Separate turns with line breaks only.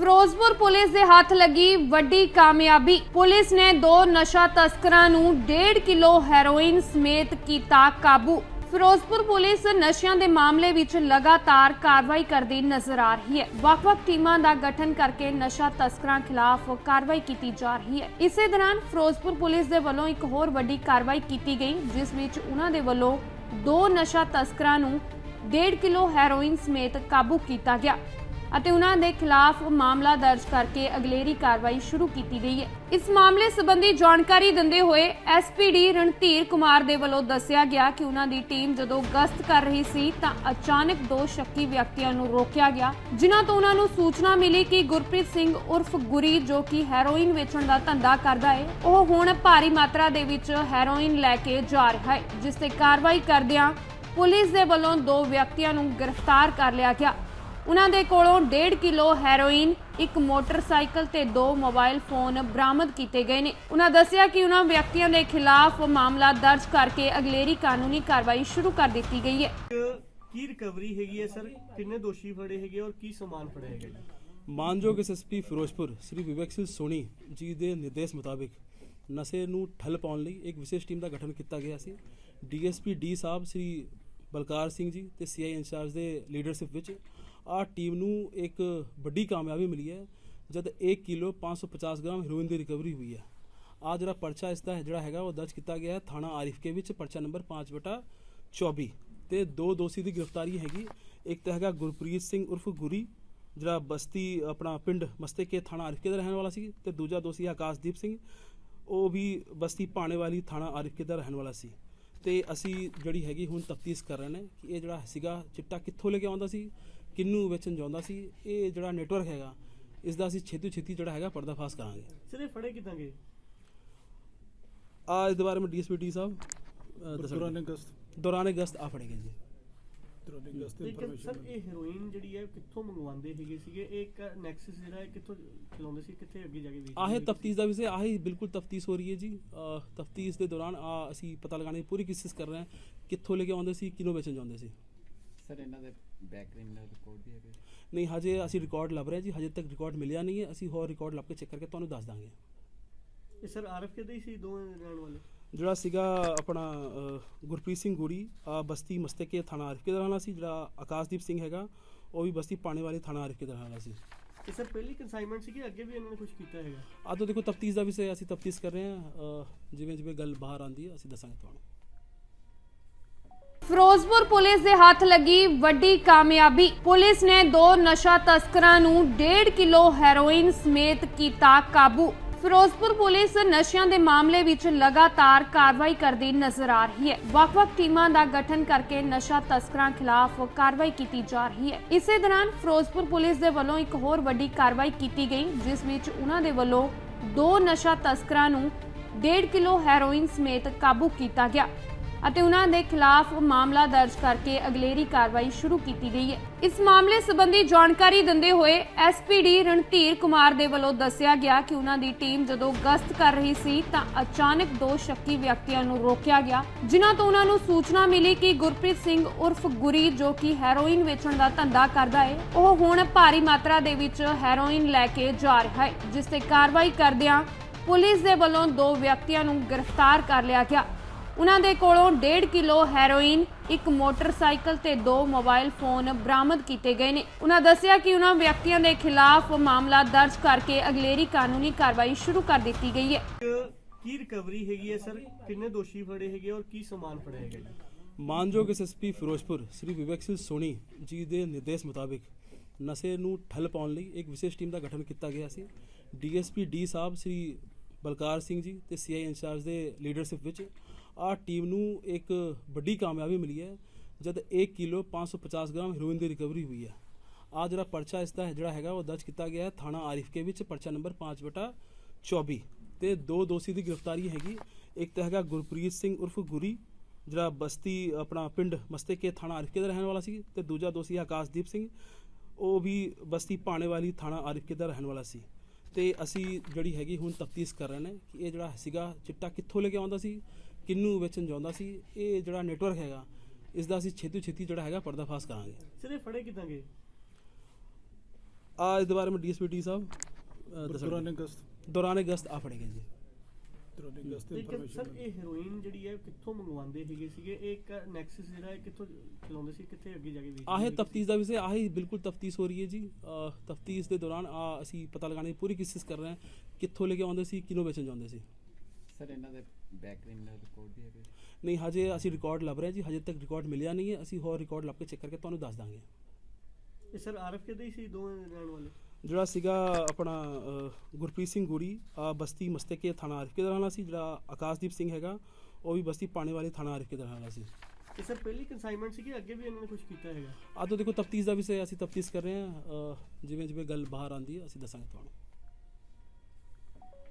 Firozpur police ਦੇ ਹੱਥ ਲੱਗੀ ਵੱਡੀ ਕਾਮਯਾਬੀ। ਪੁਲਿਸ ਨੇ ਦੋ ਨਸ਼ਾ ਤਸਕਰਾਂ ਨੂੰ 1.5 ਕਿਲੋ ਹੈਰੋਇਨ ਸਮੇਤ ਕੀਤਾ ਕਾਬੂ। ਫਿਰੋਜ਼ਪੁਰ ਪੁਲਿਸ ਨਸ਼ਿਆਂ ਦੇ ਮਾਮਲੇ ਵਿੱਚ ਲਗਾਤਾਰ ਕਾਰਵਾਈ ਕਰਦੀ ਨਜ਼ਰ ਆ ਰਹੀ ਹੈ। ਵੱਖ-ਵੱਖ ਟੀਮਾਂ ਦਾ ਗਠਨ ਕਰਕੇ ਨਸ਼ਾ ਤਸਕਰਾਂ ਖਿਲਾਫ ਕਾਰਵਾਈ ਕੀਤੀ ਜਾ ਰਹੀ ਹੈ। ਇਸੇ ਦੌਰਾਨ ਫਿਰੋਜ਼ਪੁਰ ਪੁਲਿਸ ਦੇ ਵੱਲੋਂ ਇੱਕ ਹੋਰ ਵੱਡੀ ਕਾਰਵਾਈ ਕੀਤੀ ਗਈ, ਜਿਸ ਵਿੱਚ ਉਹਨਾਂ ਦੇ ਵੱਲੋਂ ਦੋ ਨਸ਼ਾ ਤਸਕਰਾਂ ਨੂੰ 1.5 ਕਿਲੋ ਹੈਰੋਇਨ ਸਮੇਤ ਕਾਬੂ ਕੀਤਾ ਗਿਆ। ਅਤੇ ਉਹਨਾਂ ਦੇ ਖਿਲਾਫ ਮਾਮਲਾ ਦਰਜ ਕਰਕੇ ਅਗਲੇਰੀ ਕਾਰਵਾਈ ਸ਼ੁਰੂ ਕੀਤੀ ਗਈ ਹੈ। ਇਸ ਮਾਮਲੇ ਸੰਬੰਧੀ ਜਾਣਕਾਰੀ ਦਿੰਦੇ ਹੋਏ ਐਸਪੀਡੀ ਰਣਧੀਰ ਕੁਮਾਰ ਦੇ ਵੱਲੋਂ ਦੱਸਿਆ ਗਿਆ ਕਿ ਉਹਨਾਂ ਦੀ ਟੀਮ ਜਦੋਂ ਗਸ਼ਤ ਕਰ ਰਹੀ ਸੀ ਤਾਂ ਅਚਾਨਕ ਦੋ ਸ਼ੱਕੀ ਵਿਅਕਤੀਆਂ ਨੂੰ ਰੋਕਿਆ ਗਿਆ, ਜਿਨ੍ਹਾਂ ਤੋਂ ਉਹਨਾਂ ਨੂੰ ਸੂਚਨਾ ਮਿਲੀ ਕਿ ਗੁਰਪ੍ਰੀਤ ਸਿੰਘ ਉਰਫ ਗੁਰੀ ਜੋ ਕਿ ਹੈਰੋਇਨ ਵੇਚਣ ਦਾ ਧੰਦਾ ਕਰਦਾ ਹੈ, ਉਹ ਹੁਣ ਭਾਰੀ ਮਾਤਰਾ ਦੇ ਵਿੱਚ ਹੈਰੋਇਨ ਲੈ ਕੇ ਜਾ ਰਿਹਾ ਹੈ, ਜਿਸ ਤੇ ਕਾਰਵਾਈ ਕਰਦਿਆਂ ਪੁਲਿਸ ਦੇ ਵੱਲੋਂ ਦੋ ਵਿਅਕਤੀਆਂ ਨੂੰ ਗ੍ਰਿਫਤਾਰ ਕਰ ਲਿਆ ਗਿਆ। ਉਹਨਾਂ ਦੇ ਕੋਲੋਂ 1.5 ਕਿਲੋ ਹੈਰੋਇਨ ਇੱਕ ਮੋਟਰਸਾਈਕਲ ਤੇ ਦੋ ਮੋਬਾਈਲ ਫੋਨ ਬਰਾਮਦ ਕੀਤੇ ਗਏ ਨੇ। ਉਹਨਾਂ ਦੱਸਿਆ ਕਿ ਉਹਨਾਂ ਵਿਅਕਤੀਆਂ ਦੇ ਖਿਲਾਫ ਮਾਮਲਾ ਦਰਜ ਕਰਕੇ ਅਗਲੇਰੀ ਕਾਨੂੰਨੀ ਕਾਰਵਾਈ ਸ਼ੁਰੂ ਕਰ ਦਿੱਤੀ ਗਈ ਹੈ।
ਕੀ ਰਿਕਵਰੀ ਹੈਗੀ ਹੈ ਸਰ? ਕਿੰਨੇ ਦੋਸ਼ੀ ਫੜੇ ਹੈਗੇ ਔਰ ਕੀ ਸਮਾਨ ਫੜਿਆ ਹੈਗਾ ਜੀ?
ਮਾਨਯੋਗ ਐਸਐਸਪੀ ਫਿਰੋਜ਼ਪੁਰ ਸ੍ਰੀ ਵਿਵੇਕ ਸਿੰਘ ਸੋਣੀ ਜੀ ਦੇ ਨਿਰਦੇਸ਼ ਮੁਤਾਬਿਕ ਨਸ਼ੇ ਨੂੰ ਠੱਲ ਪਾਉਣ ਲਈ ਇੱਕ ਵਿਸ਼ੇਸ਼ ਟੀਮ ਦਾ ਗਠਨ ਕੀਤਾ ਗਿਆ ਸੀ। ਡੀਐਸਪੀ ਡੀ ਸਾਹਿਬ ਸ੍ਰੀ ਬਲਕਾਰ ਸਿੰਘ ਜੀ ਤੇ ਸੀਆਈ ਇੰਚਾਰਜ ਦੇ ਲੀਡਰਸ਼ਿਪ ਵਿੱਚ ਆਹ ਟੀਮ ਨੂੰ ਇੱਕ ਵੱਡੀ ਕਾਮਯਾਬੀ ਮਿਲੀ ਹੈ, ਜਦ 1 ਕਿਲੋ 550 ਗ੍ਰਾਮ ਹੀਰੋਇਨ ਦੀ ਰਿਕਵਰੀ ਹੋਈ ਹੈ। ਆ ਜਿਹੜਾ ਪਰਚਾ ਇਸ ਦਾ ਜਿਹੜਾ ਹੈਗਾ, ਉਹ ਦਰਜ ਕੀਤਾ ਗਿਆ ਹੈ ਥਾਣਾ ਆਰਿਫਕੇ ਵਿੱਚ, ਪਰਚਾ ਨੰਬਰ 5 ਬਟਾ 24 ਤੇ ਦੋ ਦੋਸ਼ੀ ਦੀ ਗ੍ਰਿਫਤਾਰੀ ਹੈਗੀ। ਇੱਕ ਤਾਂ ਹੈਗਾ ਗੁਰਪ੍ਰੀਤ ਸਿੰਘ ਉਰਫ ਗੁਰੀ, ਜਿਹੜਾ ਬਸਤੀ ਆਪਣਾ ਪਿੰਡ ਮਸਤੇਕੇ ਥਾਣਾ ਆਰਿਫਕੇ ਦਾ ਰਹਿਣ ਵਾਲਾ ਸੀ, ਤੇ ਦੂਜਾ ਦੋਸ਼ੀ ਆਕਾਸ਼ਦੀਪ ਸਿੰਘ, ਉਹ ਵੀ ਬਸਤੀ ਪਾਣੇ ਵਾਲੀ ਥਾਣਾ ਆਰਿਫਕੇ ਦਾ ਰਹਿਣ ਵਾਲਾ ਸੀ। ਤੇ ਅਸੀਂ ਜਿਹੜੀ ਹੈਗੀ ਹੁਣ ਤਫਤੀਸ਼ ਕਰ ਰਹੇ ਨੇ ਕਿ ਇਹ ਜਿਹੜਾ ਸੀਗਾ ਚਿੱਟਾ ਕਿੱਥੋਂ ਲੈ ਕੇ ਆਉਂਦਾ ਸੀ ਕਿੰਨੂੰ ਵੇਚਣ ਜਾਂਦਾ ਸੀ ਇਹ ਜਿਹੜਾ ਨੈਟਵਰਕ ਹੈਗਾ ਇਸ ਦਾ ਅਸੀਂ ਛੇਤੀ ਛੇਤੀ ਜਿਹੜਾ ਹੈਗਾ ਪਰਦਾਫਾਸ਼ ਕਰਾਂਗੇ।
ਸਿਰੇ ਫੜੇ ਕਿਦਾਂ ਗਏ
ਆ ਇਸ ਦੇ ਬਾਰੇ ਵਿੱਚ ਡੀਐਸਪੀ ਸਾਹਿਬ
ਦੌਰਾਨ
ਅਗਸਤ।
ਦੌਰਾਨ
ਅਗਸਤ ਆ ਫੜੇ ਗਏ ਜੀ।
ਆਹੇ ਤਫਤੀਸ਼ ਦਾ ਵਿਸ਼ੇ ਆਹੇ ਬਿਲਕੁਲ ਤਫਤੀਸ਼ ਹੋ ਰਹੀ ਹੈ ਜੀ। ਤਫਤੀਸ਼ ਦੇ ਦੌਰਾਨ ਅਸੀਂ ਪਤਾ ਲਗਾਉਣ ਪੂਰੀ ਕੋਸ਼ਿਸ਼ ਕਰ ਰਹੇ ਹਾਂ ਕਿੱਥੋਂ ਲੈ ਕੇ ਆਉਂਦੇ ਸੀ ਕਿਨੋਂ ਵੇਚਣ ਜਾਂਦੇ ਸੀ। ਨਹੀਂ ਹਜੇ ਅਸੀਂ ਰਿਕਾਰਡ ਲੱਭ ਰਹੇ ਜੀ ਹਜੇ ਤੱਕ ਰਿਕਾਰਡ ਮਿਲਿਆ ਨਹੀਂ ਹੈ। ਅਸੀਂ ਹੋਰ ਰਿਕਾਰਡ ਲੱਭ ਕੇ ਚੈੱਕ ਕਰਕੇ ਤੁਹਾਨੂੰ ਦੱਸ ਦਾਂਗੇ।
ਇਹ ਸਰ ਆਰਐਫਕੇ ਦੇ ਸੀ ਦੋਵੇਂ ਰਹਿਣ ਵਾਲੇ?
ਜਿਹੜਾ ਸੀਗਾ ਆਪਣਾ ਗੁਰਪ੍ਰੀਤ ਸਿੰਘ ਗੁਰੀ ਆ ਬਸਤੀ ਮਸਤਕੇ ਥਾਣਾ ਆਰਿਫਕੇ ਦਾ ਰਹਿਣ ਸੀ ਜਿਹੜਾ ਆਕਾਸ਼ਦੀਪ ਸਿੰਘ ਹੈਗਾ ਉਹ ਵੀ ਬਸਤੀ ਪਾਣੇ ਵਾਲੀ ਥਾਣਾ ਆਰਿਫਕੇ ਦਾ ਰਹਿਣ ਸੀ।
ਇਹ ਸਰ ਪਹਿਲੀ ਕਨਸਾਈਨਮੈਂਟ ਸੀ ਕਿ ਅੱਗੇ ਵੀ ਇਹਨਾਂ ਨੇ ਕੁਝ ਕੀਤਾ ਹੈਗਾ?
ਆ ਤੋਂ ਦੇਖੋ ਤਫਤੀਸ਼ ਦਾ ਵਿਸ਼ੇ ਅਸੀਂ ਤਫਤੀਸ਼ ਕਰ ਰਹੇ ਹਾਂ ਜਿਵੇਂ ਜਿਵੇਂ ਗੱਲ ਬਾਹਰ ਆਉਂਦੀ ਹੈ ਅਸੀਂ ਦੱਸਾਂਗੇ ਤੁਹਾਨੂੰ।
ਫਿਰੋਜ਼ਪੁਰ ਪੁਲਿਸ ਦੇ ਹੱਥ ਲੱਗੀ ਵੱਡੀ ਕਾਮਯਾਬੀ। ਪੁਲਿਸ ਨੇ ਦੋ ਨਸ਼ਾ ਤਸਕਰਾਂ ਨੂੰ 1.5 ਕਿਲੋ ਹੈਰੋਇਨ ਸਮੇਤ ਕੀਤਾ ਕਾਬੂ। ਫਿਰੋਜ਼ਪੁਰ ਪੁਲਿਸ ਨਸ਼ਿਆਂ ਦੇ ਮਾਮਲੇ ਵਿੱਚ ਲਗਾਤਾਰ ਕਾਰਵਾਈ ਕਰਦੀ ਨਜ਼ਰ ਆ ਰਹੀ ਹੈ। ਵੱਖ-ਵੱਖ ਟੀਮਾਂ ਦਾ ਗਠਨ ਕਰਕੇ ਨਸ਼ਾ ਤਸਕਰਾਂ ਖਿਲਾਫ ਕਾਰਵਾਈ ਕੀਤੀ ਜਾ ਰਹੀ ਹੈ। ਇਸੇ ਦੌਰਾਨ ਫਿਰੋਜ਼ਪੁਰ ਪੁਲਿਸ ਦੇ ਵੱਲੋਂ ਇੱਕ ਹੋਰ ਵੱਡੀ ਕਾਰਵਾਈ ਕੀਤੀ ਗਈ, ਜਿਸ ਵਿੱਚ ਉਹਨਾਂ ਦੇ ਵੱਲੋਂ ਦੋ ਨਸ਼ਾ ਤਸਕਰਾਂ ਨੂੰ 1.5 ਕਿਲੋ ਹੈਰੋਇਨ ਸਮੇਤ ਕਾਬੂ ਕੀਤਾ ਗਿਆ। ਅਤੇ ਉਹਨਾਂ ਦੇ ਖਿਲਾਫ ਮਾਮਲਾ ਦਰਜ ਕਰਕੇ ਅਗਲੇਰੀ ਕਾਰਵਾਈ ਸ਼ੁਰੂ ਕੀਤੀ ਗਈ ਹੈ। ਇਸ ਮਾਮਲੇ ਸੰਬੰਧੀ ਜਾਣਕਾਰੀ ਦਿੰਦੇ ਹੋਏ ਐਸਪੀਡੀ ਰਣਧੀਰ ਕੁਮਾਰ ਦੇ ਵੱਲੋਂ ਦੱਸਿਆ ਗਿਆ ਕਿ ਉਹਨਾਂ ਦੀ ਟੀਮ ਜਦੋਂ ਗਸ਼ਤ ਕਰ ਰਹੀ ਸੀ ਤਾਂ ਅਚਾਨਕ ਦੋ ਸ਼ੱਕੀ ਵਿਅਕਤੀਆਂ ਨੂੰ ਰੋਕਿਆ ਗਿਆ, ਜਿਨ੍ਹਾਂ ਤੋਂ ਉਹਨਾਂ ਨੂੰ ਸੂਚਨਾ ਮਿਲੀ ਕਿ ਗੁਰਪ੍ਰੀਤ ਸਿੰਘ ਉਰਫ ਗੁਰੀ ਜੋ ਕਿ ਹੈਰੋਇਨ ਵੇਚਣ ਦਾ ਧੰਦਾ ਕਰਦਾ ਹੈ, ਉਹ ਹੁਣ ਭਾਰੀ ਮਾਤਰਾ ਦੇ ਵਿੱਚ ਹੈਰੋਇਨ ਲੈ ਕੇ ਜਾ ਰਿਹਾ ਹੈ, ਜਿਸ ਤੇ ਕਾਰਵਾਈ ਕਰਦਿਆਂ ਪੁਲਿਸ ਦੇ ਵੱਲੋਂ ਦੋ ਵਿਅਕਤੀਆਂ ਨੂੰ ਗ੍ਰਿਫਤਾਰ ਕਰ ਲਿਆ ਗਿਆ। ਉਹਨਾਂ ਦੇ ਕੋਲੋਂ 1.5 ਕਿਲੋ ਹੈਰੋਇਨ ਇੱਕ ਮੋਟਰਸਾਈਕਲ ਤੇ ਦੋ ਮੋਬਾਈਲ ਫੋਨ ਬਰਾਮਦ ਕੀਤੇ ਗਏ ਨੇ। ਉਹਨਾਂ ਦੱਸਿਆ ਕਿ ਉਹਨਾਂ ਵਿਅਕਤੀਆਂ ਦੇ ਖਿਲਾਫ ਮਾਮਲਾ ਦਰਜ ਕਰਕੇ ਅਗਲੇਰੀ ਕਾਨੂੰਨੀ ਕਾਰਵਾਈ ਸ਼ੁਰੂ ਕਰ ਦਿੱਤੀ ਗਈ ਹੈ।
ਕੀ ਰਿਕਵਰੀ ਹੈਗੀ ਹੈ ਸਰ? ਕਿੰਨੇ ਦੋਸ਼ੀ ਫੜੇ ਹੈਗੇ ਔਰ ਕੀ ਸਮਾਨ ਫੜਿਆ ਹੈਗਾ ਜੀ?
ਮਾਨਯੋਗ ਐਸਐਸਪੀ ਫਿਰੋਜ਼ਪੁਰ ਸ੍ਰੀ ਵਿਵੇਕ ਸਿੰਘ ਸੋਣੀ ਜੀ ਦੇ ਨਿਰਦੇਸ਼ ਮੁਤਾਬਿਕ ਨਸ਼ੇ ਨੂੰ ਠੱਲ ਪਾਉਣ ਲਈ ਇੱਕ ਵਿਸ਼ੇਸ਼ ਟੀਮ ਦਾ ਗਠਨ ਕੀਤਾ ਗਿਆ ਸੀ। ਡੀਐਸਪੀ ਡੀ ਸਾਹਿਬ ਸ੍ਰੀ ਬਲਕਾਰ ਸਿੰਘ ਜੀ ਤੇ ਸੀਆਈ ਇੰਚਾਰਜ ਦੇ ਲੀਡਰਸ਼ਿਪ ਵਿੱਚ ਆਹ ਟੀਮ ਨੂੰ ਇੱਕ ਵੱਡੀ ਕਾਮਯਾਬੀ ਮਿਲੀ ਹੈ, ਜਦ 1 ਕਿਲੋ 550 ਗ੍ਰਾਮ ਹੀਰੋਇਨ ਦੀ ਰਿਕਵਰੀ ਹੋਈ ਹੈ। ਆ ਜਿਹੜਾ ਪਰਚਾ ਇਸ ਦਾ ਜਿਹੜਾ ਹੈਗਾ, ਉਹ ਦਰਜ ਕੀਤਾ ਗਿਆ ਹੈ ਥਾਣਾ ਆਰਿਫਕੇ ਵਿੱਚ, ਪਰਚਾ ਨੰਬਰ 5 ਬਟਾ 24 ਤੇ ਦੋ ਦੋਸ਼ੀ ਦੀ ਗ੍ਰਿਫਤਾਰੀ ਹੈਗੀ। ਇੱਕ ਤਾਂ ਹੈਗਾ ਗੁਰਪ੍ਰੀਤ ਸਿੰਘ ਉਰਫ ਗੁਰੀ, ਜਿਹੜਾ ਬਸਤੀ ਆਪਣਾ ਪਿੰਡ ਮਸਤੇਕੇ ਥਾਣਾ ਆਰਿਫਕੇ ਦਾ ਰਹਿਣ ਵਾਲਾ ਸੀ, ਤੇ ਦੂਜਾ ਦੋਸ਼ੀ ਆਕਾਸ਼ਦੀਪ ਸਿੰਘ, ਉਹ ਵੀ ਬਸਤੀ ਪਾਣੇ ਵਾਲੀ ਥਾਣਾ ਆਰਿਫਕੇ ਦਾ ਰਹਿਣ ਵਾਲਾ ਸੀ। ਤੇ ਅਸੀਂ ਜਿਹੜੀ ਹੈਗੀ ਹੁਣ ਤਫਤੀਸ਼ ਕਰ ਰਹੇ ਨੇ ਕਿ ਇਹ ਜਿਹੜਾ ਸੀਗਾ ਚਿੱਟਾ ਕਿੱਥੋਂ ਲੈ ਕੇ ਆਉਂਦਾ ਸੀ ਕਿੰਨੂੰ ਵੇਚਣ ਜਾਂਦਾ ਸੀ ਇਹ ਜਿਹੜਾ ਨੈਟਵਰਕ ਹੈਗਾ ਇਸ ਦਾ ਅਸੀਂ ਛੇਤੀ ਛੇਤੀ ਜਿਹੜਾ ਹੈਗਾ ਪਰਦਾਫਾਸ਼ ਕਰਾਂਗੇ।
ਸਰ ਇਹ ਫੜੇ ਕਿੱਦਾਂ ਗਏ
ਆ ਇਸ ਦੇ ਬਾਰੇ ਵਿੱਚ ਡੀਐਸਪੀ ਸਾਹਿਬ।
ਦੌਰਾਨ ਗਸਤ
ਦੌਰਾਨ ਗਸਤ ਆ ਫੜੇ ਗਏ ਜੀ।
ਦੌਰਾਨ ਗਸਤ
ਤੇ ਇੱਕ ਸਰ
ਇਨਫੋਰਮੇਸ਼ਨ
ਇਹ ਹੈਰੋਇਨ ਜਿਹੜੀ ਹੈ ਕਿੱਥੋਂ ਮੰਗਵਾਉਂਦੇ ਹੈਗੇ ਸੀਗੇ? ਇਹ ਇੱਕ ਨੈਕਸਸ ਜਿਹੜਾ ਹੈ ਕਿੱਥੋਂ ਚਲਾਉਂਦੇ ਸੀ? ਕਿੱਥੇ ਅੱਗੇ ਜਾ ਕੇ ਵੇਚਦੇ
ਆਹੇ
ਹੈਗੇ
ਤਫਤੀਸ਼ ਦਾ ਵਿਸ਼ੇ ਆਹੀ ਬਿਲਕੁਲ ਤਫਤੀਸ਼ ਹੋ ਰਹੀ ਹੈ ਜੀ। ਤਫਤੀਸ਼ ਦੇ ਦੌਰਾਨ ਆ ਅਸੀਂ ਪਤਾ ਲਗਾਉਣ ਦੀ ਪੂਰੀ ਕੋਸ਼ਿਸ਼ ਕਰ ਰਹੇ ਹਾਂ ਕਿੱਥੋਂ ਲੈ ਕੇ ਆਉਂਦੇ ਸੀ ਕਿਹਨੂੰ ਵੇਚਣ ਜਾਂਦੇ ਸੀ।
ਸਰ ਇਹਨਾਂ ਦੇ ਬੈਕ ਕ੍ਰਿਮੀਨਲ ਰਿਕਾਰਡ ਵੀ ਹੈਗੇ
ਨਹੀਂ ਹਜੇ ਅਸੀਂ ਰਿਕਾਰਡ ਲੱਭ ਰਹੇ ਹਾਂ ਜੀ ਹਜੇ ਤੱਕ ਰਿਕਾਰਡ ਮਿਲਿਆ ਨਹੀਂ ਹੈ। ਅਸੀਂ ਹੋਰ ਰਿਕਾਰਡ ਲੱਭ ਕੇ ਚੈੱਕ ਕਰਕੇ ਤੁਹਾਨੂੰ ਦੱਸ ਦਾਂਗੇ।
ਇਹ ਸਰ ਆਰਐਫ ਦੇ ਹੀ ਸੀ ਦੋਵੇਂ ਰਹਿਣ ਵਾਲੇ?
ਜਿਹੜਾ ਸੀਗਾ ਆਪਣਾ ਗੁਰਪ੍ਰੀਤ ਸਿੰਘ ਗੁਰੀ ਆ ਬਸਤੀ ਮਸਤਕੇ ਥਾਣਾ ਆਰਿਫਕੇ ਦਾ ਰਹਿਣ ਸੀ ਜਿਹੜਾ ਆਕਾਸ਼ਦੀਪ ਸਿੰਘ ਹੈਗਾ ਉਹ ਵੀ ਬਸਤੀ ਪਾਣੇ ਵਾਲੀ ਥਾਣਾ ਆਰਿਫਕੇ ਦਾ ਰਹਿਣ ਸੀ।
ਇਹ ਸਰ ਪਹਿਲੀ ਕਨਸਾਈਨਮੈਂਟ ਸੀ ਕਿ ਅੱਗੇ ਵੀ ਇਹਨਾਂ ਨੇ ਕੁਝ ਕੀਤਾ ਹੈਗਾ?
ਆ ਤੋਂ ਦੇਖੋ ਤਫਤੀਸ਼ ਦਾ ਵਿਸ਼ੇ ਅਸੀਂ ਤਫਤੀਸ਼ ਕਰ ਰਹੇ ਹਾਂ ਜਿਵੇਂ ਜਿਵੇਂ ਗੱਲ ਬਾਹਰ ਆਂਦੀ ਹੈ ਅਸੀਂ ਦੱਸਾਂਗੇ ਤੁਹਾਨੂੰ।